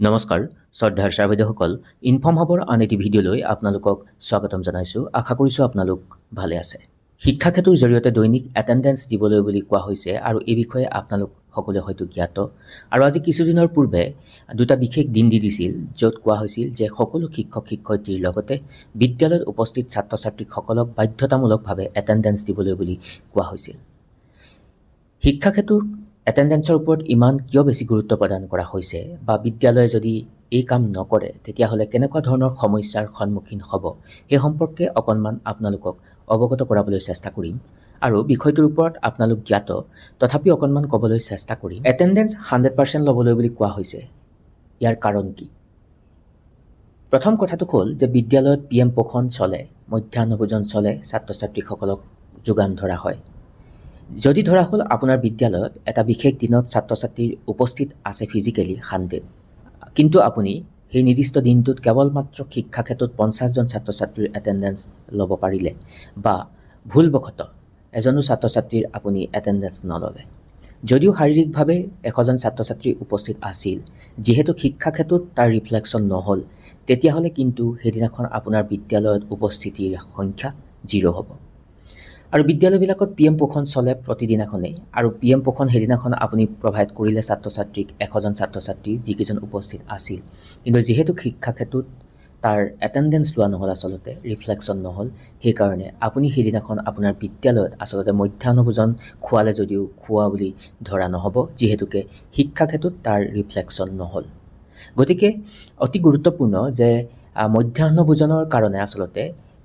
নমস্কাৰ, শ্ৰদ্ধাৰ sir বাইদেউসকল inform হ'বৰ আন এটি ভিডিঅ'লৈ আপোনালোকক স্বাগতম জনাইছোঁ। আশা কৰিছোঁ আপোনালোক ভালে আছে। শিক্ষা ক্ষেত্ৰৰ জৰিয়তে দৈনিক এটেণ্ডেঞ্চ দিবলৈ বুলি কোৱা হৈছে আৰু এই বিষয়ে আপোনালোক সকলোৱে হয়তো জ্ঞাত। আৰু আজি কিছুদিনৰ পূৰ্বে দুটা বিশেষ দিন দি দিছিল, য'ত কোৱা হৈছিল যে সকলো শিক্ষক শিক্ষয়িত্ৰীৰ লগতে বিদ্যালয়ত উপস্থিত ছাত্ৰ ছাত্ৰীসকলক বাধ্যতামূলকভাৱে এটেণ্ডেঞ্চ দিবলৈ বুলি কোৱা হৈছিল। শিক্ষা এটেণ্ডেঞ্চৰ ওপৰত ইমান কিয় বেছি গুৰুত্ব প্ৰদান কৰা হৈছে বা বিদ্যালয়ে যদি এই কাম নকৰে, তেতিয়াহ'লে কেনেকুৱা ধৰণৰ সমস্যাৰ সন্মুখীন হ'ব? সেই সম্পৰ্কে অকণমান আপোনালোকক অৱগত কৰাবলৈ চেষ্টা কৰিম। আৰু বিষয়টোৰ ওপৰত আপোনালোক জ্ঞাত তথাপি অকণমান ক'বলৈ চেষ্টা কৰিম। এটেণ্ডেঞ্চ হাণ্ড্ৰেড পাৰ্চেণ্ট ল'বলৈ বুলি কোৱা হৈছে। ইয়াৰ কাৰণ কি? প্ৰথম কথাটো হ'ল যে বিদ্যালয়ত পি এম পোষণ চলে মধ্যাহ্ন ভোজন চলে ছাত্ৰ ছাত্ৰীসকলক যোগান ধৰা হয়। যদি ধৰা হ'ল আপোনাৰ বিদ্যালয়ত এটা বিশেষ দিনত ছাত্ৰ ছাত্ৰীৰ উপস্থিত আছে ফিজিকেলি হাণ্ড্ৰেড কিন্তু আপুনি সেই নিৰ্দিষ্ট দিনটোত কেৱল মাত্ৰ শিক্ষা ক্ষেত্ৰত পঞ্চাছজন ছাত্ৰ ছাত্ৰীৰ এটেণ্ডেঞ্চ ল'ব পাৰিলে বা ভুলবশতঃ এজনো ছাত্ৰ ছাত্ৰীৰ আপুনি এটেণ্ডেঞ্চ নল'লে। যদিও শাৰীৰিকভাৱে এশজন ছাত্ৰ ছাত্ৰী উপস্থিত আছিল, যিহেতু শিক্ষা ক্ষেত্ৰত তাৰ ৰিফ্লেকশ্যন নহ'ল, তেতিয়াহ'লে কিন্তু সেইদিনাখন আপোনাৰ বিদ্যালয়ত উপস্থিতিৰ সংখ্যা জিৰ' হ'ব। আৰু বিদ্যালয়বিলাকত পি এম পোষণ চলে প্ৰতিদিনাখনেই আৰু পি এম পোষণ সেইদিনাখন আপুনি প্ৰভাইড কৰিলে ছাত্ৰ ছাত্ৰীক এশজন ছাত্ৰ ছাত্ৰী যিকেইজন উপস্থিত আছিল। কিন্তু যিহেতু শিক্ষা ক্ষেত্ৰত তাৰ এটেণ্ডেঞ্চ লোৱা নহ'ল আচলতে ৰিফ্লেকশ্যন নহ'ল সেইকাৰণে আপুনি সেইদিনাখন আপোনাৰ বিদ্যালয়ত আচলতে মধ্যাহ্ন ভোজন খোৱালে যদিও খোৱা বুলি ধৰা নহ'ব যিহেতুকে শিক্ষা ক্ষেত্ৰত তাৰ ৰিফ্লেকশ্যন নহ'ল। গতিকে অতি গুৰুত্বপূৰ্ণ যে মধ্যাহ্ন ভোজনৰ কাৰণে আচলতে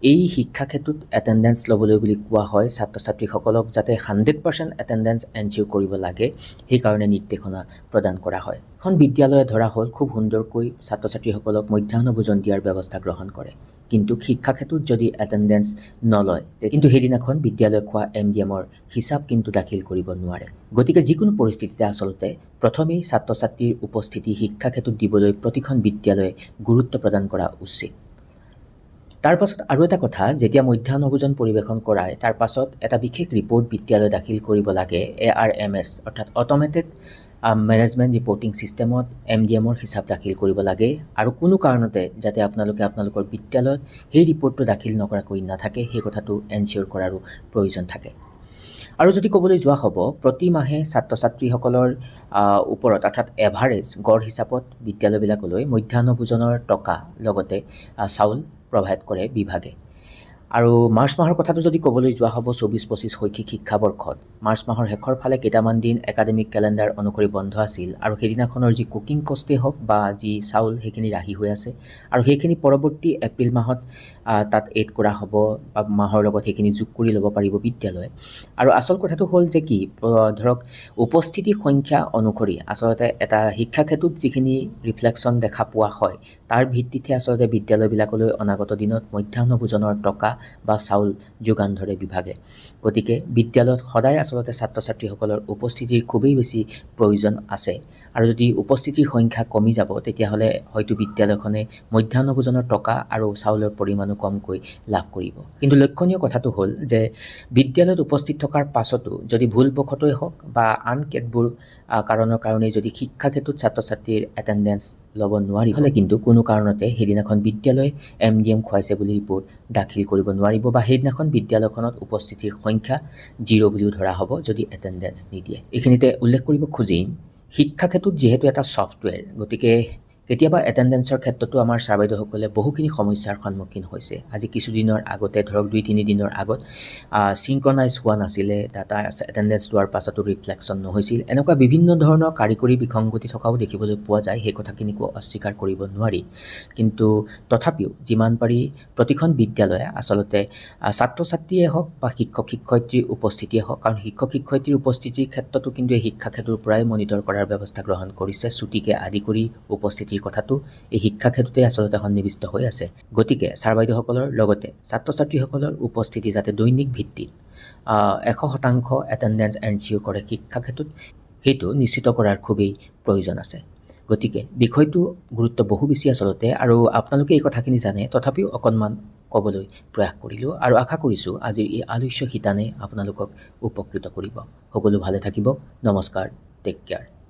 এই শিক্ষা ক্ষেত্ৰত এটেণ্ডেঞ্চ ল'বলৈ বুলি কোৱা হয় ছাত্ৰ ছাত্ৰীসকলক যাতে হাণ্ড্ৰেড পাৰ্চেণ্ট এটেণ্ডেঞ্চ এনচিঅ'ৰ কৰিব লাগে, সেইকাৰণে নিৰ্দেশনা প্ৰদান কৰা হয়। এখন বিদ্যালয়ে ধৰা হ'ল খুব সুন্দৰকৈ ছাত্ৰ ছাত্ৰীসকলক মধ্যাহ্ন ভোজন দিয়াৰ ব্যৱস্থা গ্ৰহণ কৰে। কিন্তু শিক্ষা ক্ষেত্ৰত যদি এটেণ্ডেঞ্চ নলয় কিন্তু সেইদিনাখন বিদ্যালয়ে খোৱা এম ডি এমৰ হিচাপ কিন্তু দাখিল কৰিব নোৱাৰে। গতিকে যিকোনো পৰিস্থিতিতে আচলতে প্ৰথমেই ছাত্ৰ ছাত্ৰীৰ উপস্থিতি শিক্ষা ক্ষেত্ৰত দিবলৈ প্ৰতিখন বিদ্যালয়ে গুৰুত্ব প্ৰদান কৰা উচিত। তাৰ পাছত আৰু এটা কথা যেতিয়া মধ্যাহ্ন ভোজন পৰিৱেশন কৰায় তাৰ পাছত এটা বিশেষ ৰিপৰ্ট বিদ্যালয়ে দাখিল কৰিব লাগে এ আৰ এম এছ অৰ্থাৎ অট'মেটেড মেনেজমেণ্ট ৰিপৰ্টিং ছিষ্টেমত এম ডি এমৰ হিচাপ দাখিল কৰিব লাগে। আৰু কোনো কাৰণতে যাতে আপোনালোকে আপোনালোকৰ বিদ্যালয়ত সেই ৰিপৰ্টটো দাখিল নকৰাকৈ নাথাকে সেই কথাটো এনচিঅ'ৰ কৰাৰো প্ৰয়োজন থাকে। আৰু যদি ক'বলৈ যোৱা হ'ব, প্ৰতি মাহে ছাত্ৰ ছাত্ৰীসকলৰ ওপৰত অৰ্থাৎ এভাৰেজ গড় হিচাপত বিদ্যালয়বিলাকলৈ মধ্যাহ্ন ভোজনৰ টকা লগতে চাউল প্ৰভাইড কৰে বিভাগে। আৰু মাৰ্চ মাহৰ কথাটো যদি ক'বলৈ যোৱা হ'ব চৌবিছ পঁচিছ শৈক্ষিক শিক্ষাবৰ্ষত। মাৰ্চ মাহৰ শেষৰ ফালে কেইটামান দিন একাডেমিক কেলেণ্ডাৰ অনুসৰি বন্ধ আছিল আৰু সেইদিনাখনৰ যি কুকিং কষ্টেই হওক বা যি চাউল সেইখিনি ৰাহি হৈ আছে। আৰু সেইখিনি পৰৱৰ্তী এপ্ৰিল মাহত তাত এড কৰা হ'ব বা মাহৰ লগত সেইখিনি যোগ কৰি ল'ব পাৰিব বিদ্যালয়ে। আৰু আচল কথাটো হ'ল যে কি ধৰক উপস্থিতি সংখ্যা অনুসৰি আচলতে এটা শিক্ষা ক্ষেত্ৰত যিখিনি ৰিফ্লেকশ্যন দেখা পোৱা হয় তাৰ ভিত্তিতহে আচলতে বিদ্যালয়বিলাকলৈ অনাগত দিনত মধ্যাহ্ন ভোজনৰ টকা বা চাউল যোগান ধৰে বিভাগে। গতিকে বিদ্যালয়ত সদায় আচলতে ছাত্ৰ ছাত্ৰীসকলৰ উপস্থিতিৰ খুবেই বেছি প্ৰয়োজন আছে। আৰু যদি উপস্থিতিৰ সংখ্যা কমি যাব, তেতিয়াহ'লে হয়তো বিদ্যালয়খনে মধ্যাহ্ন ভোজনৰ টকা আৰু চাউলৰ পৰিমাণো কমকৈ লাভ কৰিব। কিন্তু লক্ষণীয় কথাটো হ'ল যে বিদ্যালয়ত উপস্থিত থকাৰ পাছতো যদি ভুলবশতই হওক বা আন কেতবোৰ কাৰণৰ কাৰণেই যদি শিক্ষা ক্ষেত্ৰত ছাত্ৰ ছাত্ৰীৰ এটেণ্ডেঞ্চ ল'ব নোৱাৰি, হ'লে কিন্তু কোনো কাৰণতে সেইদিনাখন বিদ্যালয় এম ডি এম খুৱাইছে বুলি ৰিপৰ্ট দাখিল কৰিব নোৱাৰিব বা সেইদিনাখন বিদ্যালয়খনত উপস্থিতিৰ সংখ্যা জিৰ' বুলিও ধৰা হ'ব যদি এটেণ্ডেঞ্চ নিদিয়ে। এইখিনিতে উল্লেখ কৰিব খুজিম শিক্ষা ক্ষেত্ৰত যিহেতু এটা ছফ্টৱেৰ গতিকে কেতিয়াবা এটেণ্ডেঞ্চৰ ক্ষেত্ৰতো আমাৰ ছাৰ বাইদেউসকলে বহুখিনি সমস্যাৰ সন্মুখীন হৈছে। আজি কিছুদিনৰ আগতে, ধৰক দুই তিনিদিনৰ আগত চিংক্ৰনাইজ হোৱা নাছিলে ডাটা এটেণ্ডেঞ্চ লোৱাৰ পাছতো ৰিফ্লেকশ্যন নহৈছিল। এনেকুৱা বিভিন্ন ধৰণৰ কাৰিকৰী বিসংগতি থকাও দেখিবলৈ পোৱা যায়, সেই কথাখিনিকো অস্বীকাৰ কৰিব নোৱাৰি। কিন্তু তথাপিও, যিমান পাৰি প্ৰতিখন বিদ্যালয়ে আচলতে ছাত্ৰ ছাত্ৰীয়ে হওক বা শিক্ষক, শিক্ষয়িত্ৰীৰ উপস্থিতিয়ে হওক, কাৰণ শিক্ষক, শিক্ষয়িত্ৰীৰ উপস্থিতিৰ ক্ষেত্ৰতো কিন্তু এই শিক্ষা ক্ষেত্ৰৰ পৰাই মনিটৰ কৰাৰ ব্যৱস্থা গ্ৰহণ কৰিছে, ছুটিকে আদি কৰি উপস্থিতিৰ কথাটো এই শিক্ষা ক্ষেত্ৰতে আচলতে সন্নিৱিষ্ট হৈ আছে। গতিকে ছাৰ বাইদেউসকলৰ লগতে ছাত্ৰ ছাত্ৰীসকলৰ উপস্থিতি যাতে দৈনিক ভিত্তিত এশ শতাংশ এটেণ্ডেঞ্চ এনচিঅ' কৰে শিক্ষা ক্ষেত্ৰত সেইটো নিশ্চিত কৰাৰ খুবেই প্ৰয়োজন আছে। গতিকে বিষয়টো গুৰুত্ব বহু বেছি আচলতে আৰু আপোনালোকে এই কথাখিনি জানে, তথাপিও অকণমান ক'বলৈ প্ৰয়াস কৰিলোঁ আৰু আশা কৰিছোঁ আজিৰ এই আলোচ্য শিতানে আপোনালোকক উপকৃত কৰিব। সকলো ভালে থাকিব। নমস্কাৰ। Take care